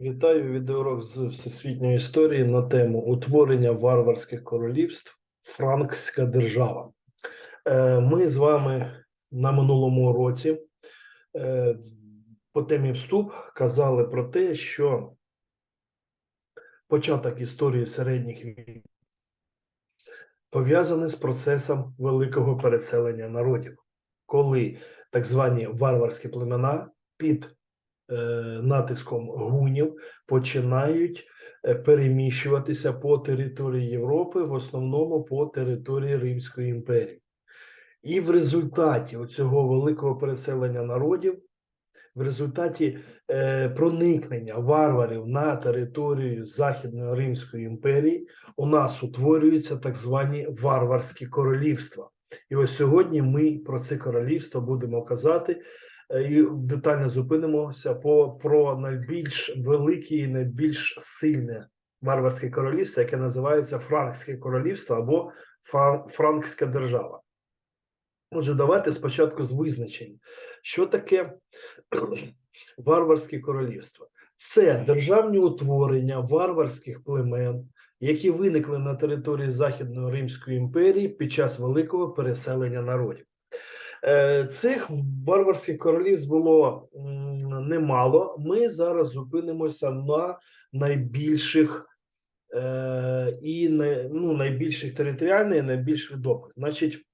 Вітаю відеоурок з всесвітньої історії на тему утворення варварських королівств Франкська держава. Е, Ми з вами на минулому році е, по темі вступ казали про те, що початок історії середніх віків пов'язаний з процесом великого переселення народів, коли так звані варварські племена під натиском гунів починають е, переміщуватися по території Європи, в основному по території Римської імперії. І в результаті цього великого переселення народів, в результаті е, проникнення варварів на територію Західної Римської імперії, у нас утворюються так звані варварські королівства. І ось сьогодні ми про це королівство будемо казати е, і детально зупинимося по про найбільш велике і найбільш сильне варварське королівство, яке називається Франкське королівство або Фран- Франкська держава. Отже, давайте спочатку з визначень, що таке варварське королівство. Це державні утворення варварських племен, які виникли на території Західної Римської імперії під час великого переселення народів. Е, Цих варварських королівств було немало. Ми зараз зупинимося на найбільших е, і ну, найбільших територіальних, і найбільш відомих. Значить,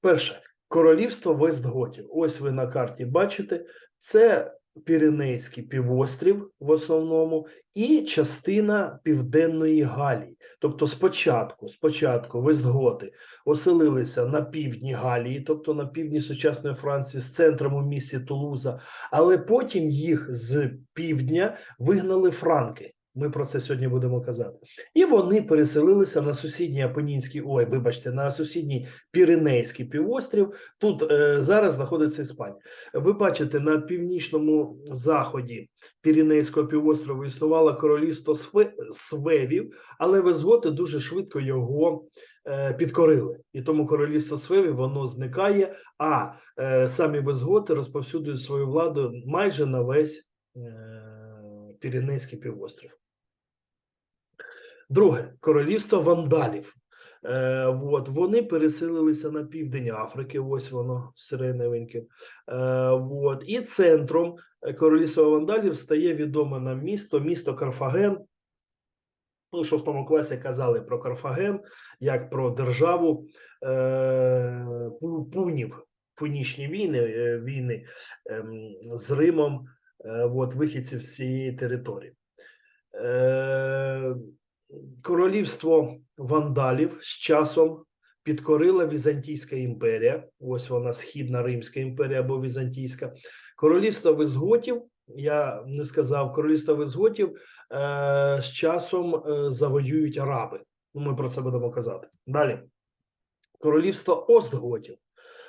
перше королівство Вестготів. Ось ви на карті бачите, це Піренейський півострів в основному і частина Південної Галії. Тобто, спочатку, спочатку Вестготи оселилися на півдні Галії, тобто на півдні сучасної Франції, з центром у місті Тулуза, але потім їх з півдня вигнали франки. Ми про це сьогодні будемо казати. І вони переселилися на сусідній Апенінський, ой, вибачте, на сусідній Піренейський півострів. Тут е, зараз знаходиться Іспанія. Ви бачите, на північному заході Піренейського півострову існувало королівство Све- Свевів, але везготи дуже швидко його е, підкорили. І тому королівство Свевів воно зникає, а е, самі везготи розповсюдують свою владу майже на весь е, Піренейський півострів. Друге королівство вандалів. Е, от, вони переселилися на південь Африки, ось воно сиреневеньке. Е, от, і центром е, королівства вандалів стає відоме нам місто, місто Карфаген. Ну, в шостому класі казали про Карфаген, як про державу е, пунів, пунічні війни, е, війни ем, з Римом, е, от, вихідців з цієї території. Е, королівство вандалів з часом підкорила Візантійська імперія. Ось вона східна Римська імперія або Візантійська. Королівство визготів, я не сказав, королівство визготів е, з часом е, завоюють араби. Ну, ми про це будемо казати. Далі. Королівство Остготів.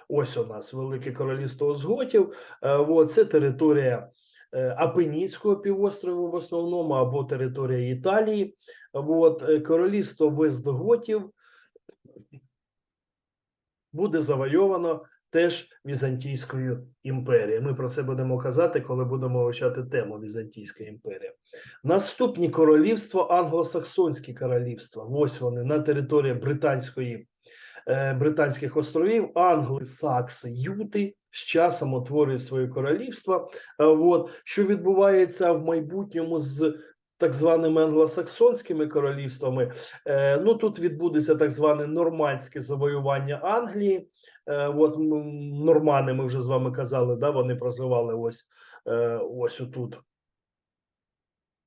Ось у нас велике королівство Остготів. Е, от, це територія е, Апенінського півострову в основному або територія Італії. От, е, королівство Вестготів буде завойовано теж Візантійською імперією. Ми про це будемо казати, коли будемо вивчати тему Візантійська імперія. Наступні королівство англосаксонські королівства. Ось вони на території Британської е, Британських островів, англи, сакси, юти з часом утворюють своє королівство. Е, От що відбувається в майбутньому з так званими англосаксонськими королівствами. Е, ну тут відбудеться так зване нормандське завоювання Англії. Е, от нормани, ми вже з вами казали, да, вони прозивали ось ось отут.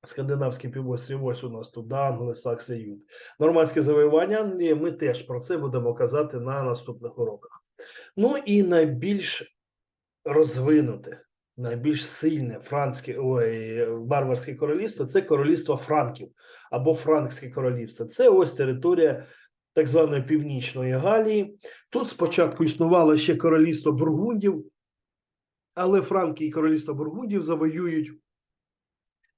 Скандинавський півострів, ось у нас тут, англи, сакси, ют. Нормандське завоювання Англії, ми теж про це будемо казати на наступних уроках. Ну і найбільш розвинуте, найбільш сильне франське ой, варварське королівство це королівство Франків або Франкське королівство. Це ось територія так званої Північної Галії. Тут спочатку існувало ще королівство Бургундів, але Франки і королівство Бургундів завоюють.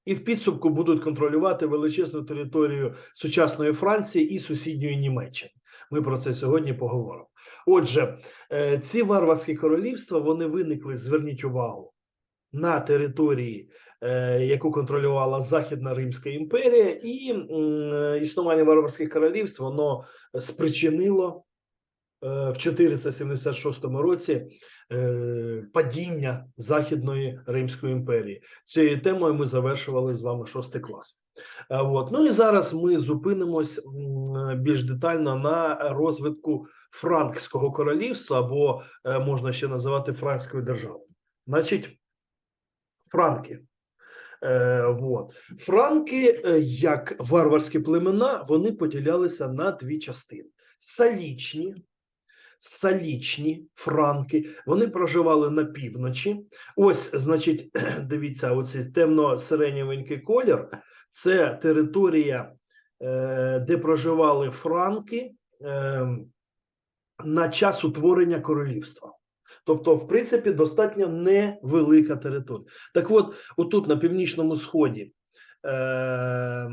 І в підсумку будуть контролювати величезну територію сучасної Франції і сусідньої Німеччини. Ми про це сьогодні поговоримо. Отже, е, ці варварські королівства вони виникли, зверніть увагу, на території, е, яку контролювала Західна Римська імперія, і існування варварських королівств воно спричинило е, в 476 році е, падіння Західної Римської імперії. Цією темою ми завершували з вами шостий клас. Е, От. Ну і зараз ми зупинимось більш детально на розвитку Франкського королівства, або е, можна ще називати Франкською державою. Значить, Франки. Е, вот. Франки, е, як варварські племена, вони поділялися на дві частини: салічні, салічні франки. Вони проживали на півночі. Ось, значить, дивіться, оцей темно-сиренєвенький колір це територія, е, де проживали франки е, на час утворення королівства. Тобто, в принципі, достатньо невелика територія. Так от, отут на північному сході е,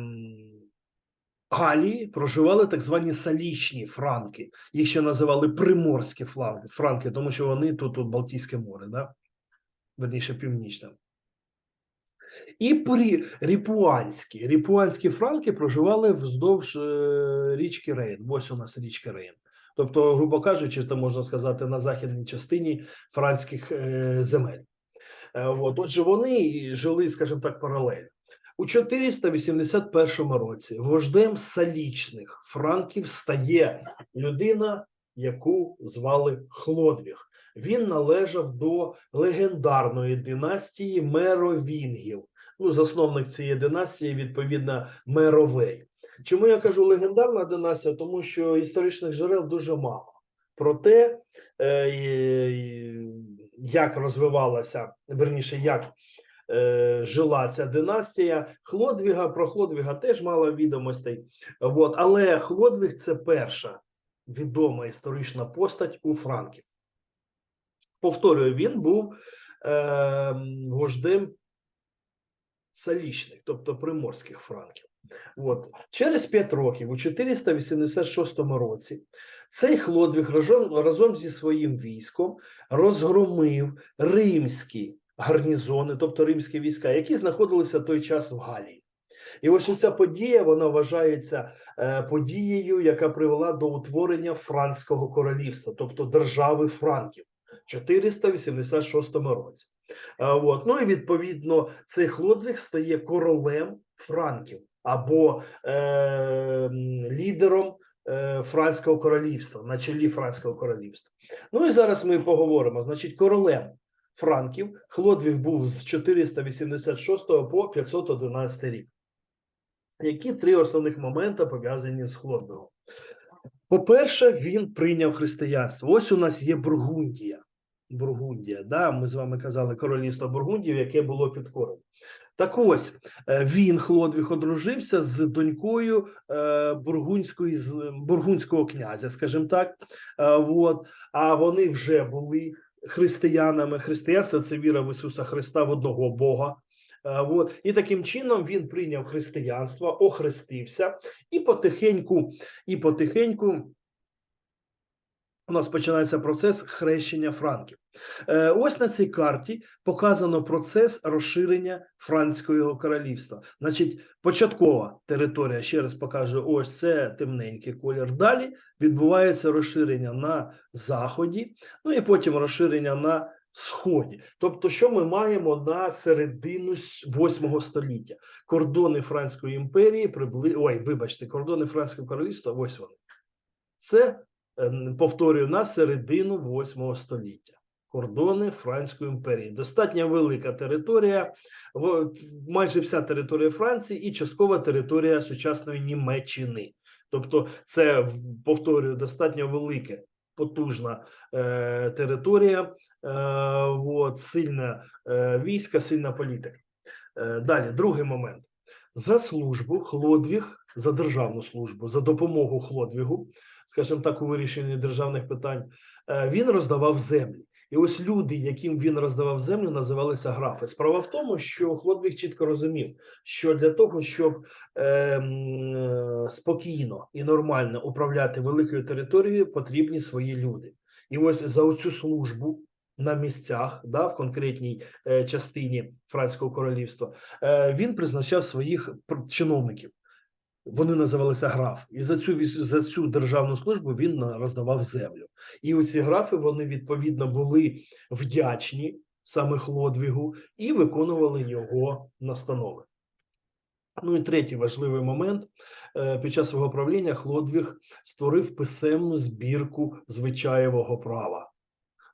Галії проживали так звані салічні франки. Їх ще називали приморські фланки, франки, тому що вони тут, тут Балтійське море, да? верніше північне. І порі- ріпуанські. Ріпуанські франки проживали вздовж е, річки Рейн. Ось у нас річка Рейн. Тобто, грубо кажучи, то можна сказати, на західній частині франських е, земель. Е, от, отже, вони жили, скажімо так, паралельно. У 481 році вождем салічних франків стає людина, яку звали Хлодвіг. Він належав до легендарної династії Меровінгів. Ну, засновник цієї династії, відповідно, Меровей. Чому я кажу легендарна династія? Тому що історичних джерел дуже мало. Про те, е, як розвивалася, верніше, як е, жила ця династія. Хлодвіга, про Хлодвіга теж мало відомостей. От, але Хлодвіг це перша відома історична постать у Франків. Повторюю, він був е, вождем салічних, тобто приморських франків. От. Через 5 років, у 486 році, цей Хлодвіг разом, разом зі своїм військом розгромив римські гарнізони, тобто римські війська, які знаходилися в той час в Галії. І ось ця подія вона вважається е, подією, яка привела до утворення Франкського королівства, тобто держави Франків, в 486 році. Е, от. Ну і відповідно цей Хлодвіг стає королем Франків або е, лідером е, Франського королівства, на чолі Франського королівства. Ну і зараз ми поговоримо. Значить, королем Франків Хлодвіг був з 486 по 511 рік. Які три основних моменти пов'язані з Хлодвигом? По-перше, він прийняв християнство. Ось у нас є Бургундія. Бургундія, да, ми з вами казали королівство Бургундів, яке було підкорено. Так ось е, він, Хлодвіг, одружився з донькою е, бургундської, бургундського князя, скажімо так. Е, от, а вони вже були християнами. Християнство це віра в Ісуса Христа в одного Бога. Е, От. І таким чином він прийняв християнство, охрестився, і потихеньку, і потихеньку у нас починається процес хрещення франків. Е, Ось на цій карті показано процес розширення Франкського королівства. Значить, початкова територія, ще раз покажу, ось це темненький колір. Далі відбувається розширення на заході, ну і потім розширення на сході. Тобто, що ми маємо на середину 8 століття? Кордони Франкської імперії прибли... Ой, вибачте, кордони Франкського королівства. Ось вони. Це повторюю на середину 8 століття. Кордони Франкської імперії. Достатньо велика територія, майже вся територія Франції і часткова територія сучасної Німеччини. Тобто, це повторюю, достатньо велика, потужна е, територія, е, от, сильна е, війська, сильна політика. Е, далі, другий момент. За службу Хлодвіг, за державну службу, за допомогу Хлодвігу, скажімо так, у вирішенні державних питань, е, він роздавав землі. І ось люди, яким він роздавав землю, називалися графи. Справа в тому, що Хлодвіг чітко розумів, що для того, щоб е, е, спокійно і нормально управляти великою територією, потрібні свої люди. І ось за оцю службу на місцях, да, в конкретній е, частині Франського королівства, е, він призначав своїх чиновників. Вони називалися граф, і за цю за цю державну службу він роздавав землю. І оці графи вони відповідно були вдячні саме Хлодвігу і виконували його настанови. Ну і третій важливий момент. Е, Під час свого правління Хлодвіг створив писемну збірку звичаєвого права.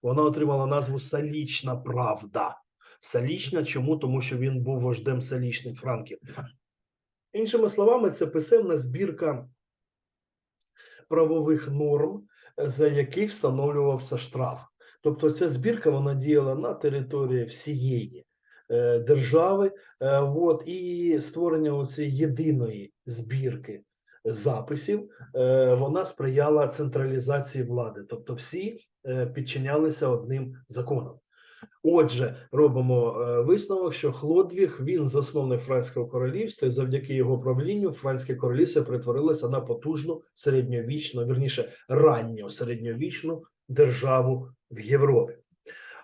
Вона отримала назву Салічна Правда. Салічна чому? Тому що він був вождем салічних франків. Іншими словами, це писемна збірка правових норм, за яких встановлювався штраф. Тобто, ця збірка вона діяла на території всієї е, держави. Е, от, і створення оцієї єдиної збірки записів е, вона сприяла централізації влади, тобто всі підчинялися одним законам. Отже, робимо е, висновок, що Хлодвіг він засновник Франського королівства, і завдяки його правлінню Франське королівство перетворилося на потужну середньовічну, вірніше ранню середньовічну державу в Європі.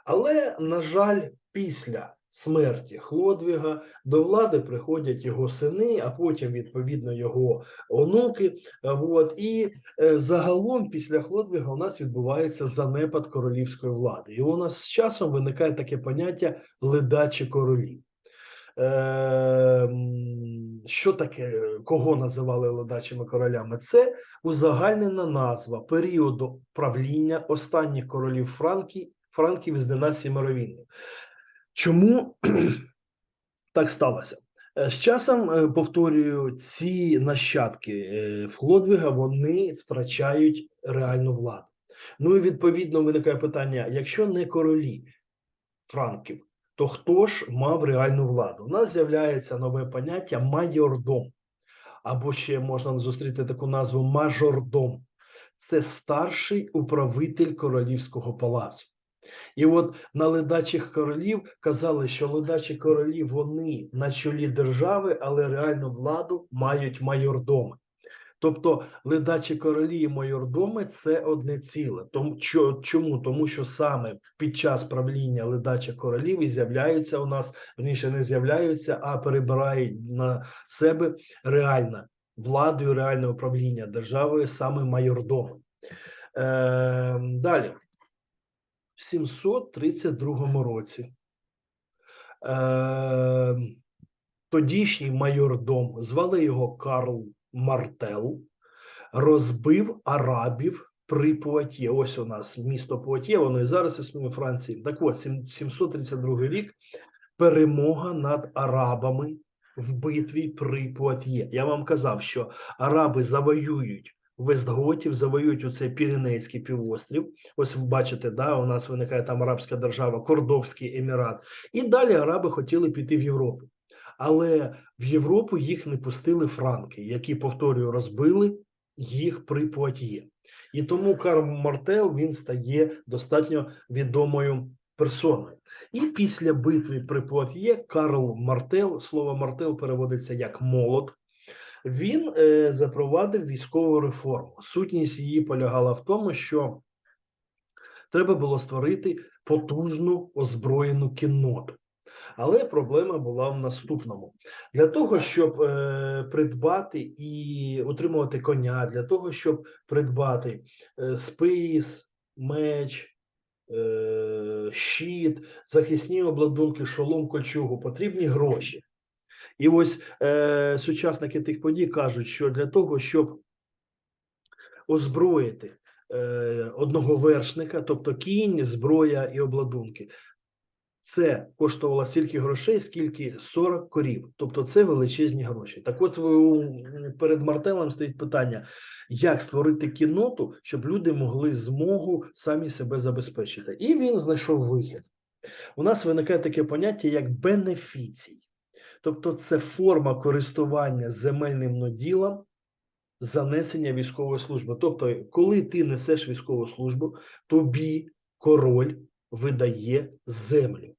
Але, на жаль, після смерті Хлодвіга до влади приходять його сини, а потім, відповідно, його онуки. От, і е, загалом після Хлодвіга у нас відбувається занепад королівської влади. І у нас з часом виникає таке поняття ледачі королі. Е, що таке, кого називали ледачими королями? Це узагальнена назва періоду правління останніх королів Франкії, Франків з династії Меровінгів. Чому так сталося? Е, З часом, е, повторюю, ці нащадки е, Хлодвіга вони втрачають реальну владу. Ну і відповідно виникає питання: якщо не королі франків, то хто ж мав реальну владу? У нас з'являється нове поняття майордом, або ще можна зустріти таку назву мажордом. Це старший управитель королівського палацу. І от на ледачих королів казали, що ледачі королі вони на чолі держави, але реальну владу мають майордоми. Тобто ледачі королі і майордоми це одне ціле. Тому чому? Тому що саме під час правління ледачих королів і з'являються у нас верніше не з'являються, а перебирають на себе реальна владу і реальне управління державою саме майордоми. Е, далі. В 732 році е, тодішній майордом, звали його Карл Мартел, розбив арабів при Пуатє. Ось у нас місто Пуатє, воно і зараз існує в Франції. Так от, 732 рік перемога над арабами в битві при Пуатє. Я вам казав, що араби завоюють Вестготів, завоюють оцей Піренейський півострів. Ось ви бачите, да, у нас виникає там арабська держава, Кордовський емірат. І далі араби хотіли піти в Європу. Але в Європу їх не пустили франки, які, повторюю, розбили їх при Пуатьє. І тому Карл Мартел він стає достатньо відомою персоною. І після битви при Пуатьє Карл Мартел, слово Мартел переводиться як молот. Він е, запровадив військову реформу. Сутність її полягала в тому, що треба було створити потужну озброєну кінноту. Але проблема була в наступному: для того, щоб е, придбати і утримувати коня, для того, щоб придбати е, спис, меч, е, щит, захисні обладунки, шолом, кольчугу, потрібні гроші. І ось е, сучасники тих подій кажуть, що для того, щоб озброїти е, одного вершника, тобто кінь, зброя і обладунки, це коштувало стільки грошей, скільки 40 корів. Тобто це величезні гроші. Так от перед Мартелем стоїть питання, як створити кінноту, щоб люди могли змогу самі себе забезпечити. І він знайшов вихід. У нас виникає таке поняття, як бенефіцій. Тобто, це форма користування земельним наділом занесення військової служби. Тобто, коли ти несеш військову службу, тобі король видає землю.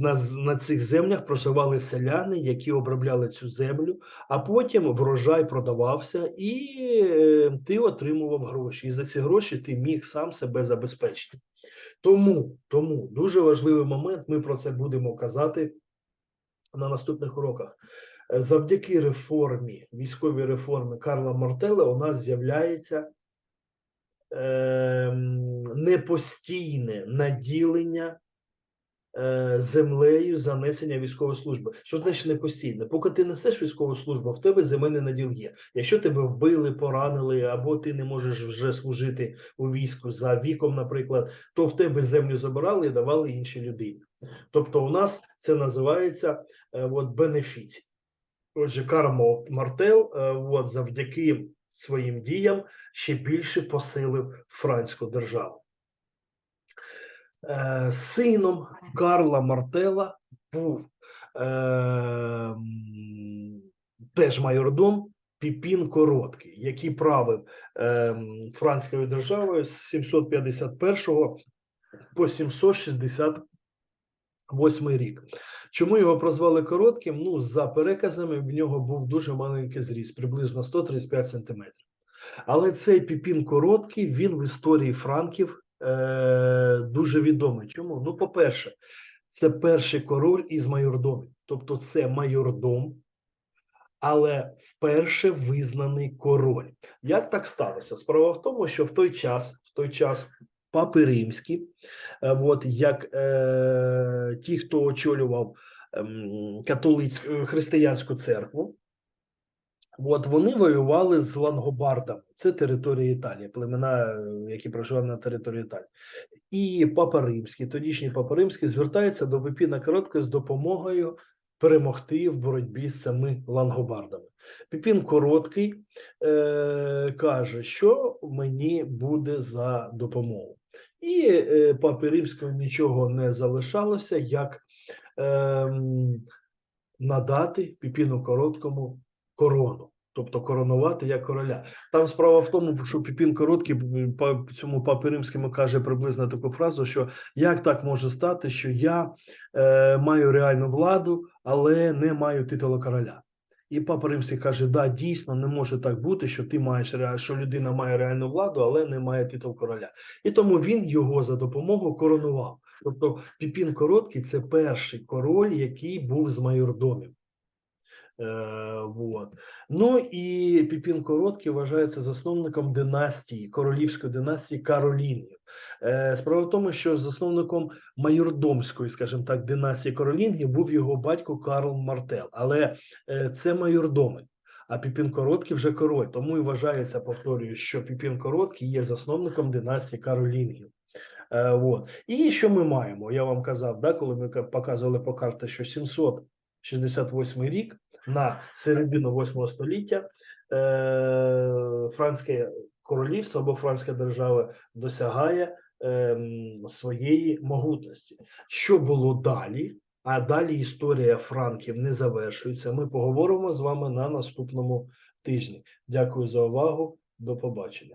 на, на цих землях проживали селяни, які обробляли цю землю, а потім врожай продавався, і е, ти отримував гроші. І за ці гроші ти міг сам себе забезпечити. Тому, тому дуже важливий момент. Ми про це будемо казати на наступних уроках. Е, Завдяки реформі, військовій реформі Карла Мортеле, у нас з'являється ем, непостійне наділення е, землею за несення військової служби. Що значить непостійне? Поки ти несеш військову службу, в тебе земельний наділ є. Якщо тебе вбили, поранили, або ти не можеш вже служити у війську за віком, наприклад, то в тебе землю забирали і давали іншій людині. Тобто, у нас це називається е, от, бенефіцій. Отже, Карл Мартел е, от, завдяки своїм діям ще більше посилив франську державу. Е, Сином Карла Мартела був е, теж майордом Піпін Короткий, який правив е, м, франською державою з 751 по 768 рік. Чому його прозвали коротким? Ну, за переказами, в нього був дуже маленький зріст, приблизно 135 сантиметрів. Але цей Піпін Короткий, він в історії франків е, дуже відомий. Чому? Ну, по-перше, це перший король із майордомів. Тобто це майордом, але вперше визнаний король. Як так сталося? Справа в тому, що в той час, в той час папи римські, е, от, як е, ті, хто очолював ем, католицьку е, християнську церкву, От вони воювали з лангобардами. Це територія Італії, племена, е, які проживали на території Італії. І Папа Римський, тодішній Папа Римський, звертається до Піпіна Короткого з допомогою перемогти в боротьбі з цими лангобардами. Піпін Короткий е, каже, що мені буде за допомогу. І е, Папі Римського нічого не залишалося, як е, надати Піпіну Короткому корону, тобто коронувати як короля. Там справа в тому, що Піпін Короткий по цьому папі римському каже приблизно таку фразу, що як так може стати, що я е, маю реальну владу, але не маю титулу короля. І папа римський каже: да, дійсно не може так бути, що ти маєш що людина має реальну владу, але не має титул короля. І тому він його за допомогою коронував. Тобто Піпін Короткий це перший король, який був з майордомів. Е, вот. Ну і Піпін Короткий вважається засновником династії, королівської династії Каролінгів. Е, справа в тому, що засновником майордомської, скажімо так, династії Каролінгів був його батько Карл Мартел. Але е, це майордоми. А Піпін Короткий вже король. Тому і вважається, повторюю, що Піпін Короткий є засновником династії Каролінгів. Е, вот. І що ми маємо? Я вам казав, да, коли ми показували по карті, що 768 рік на середину 8 століття е, Франське королівство або Франська держава досягає ем, своєї могутності. Що було далі? А далі історія франків не завершується. Ми поговоримо з вами на наступному тижні. Дякую за увагу. До побачення.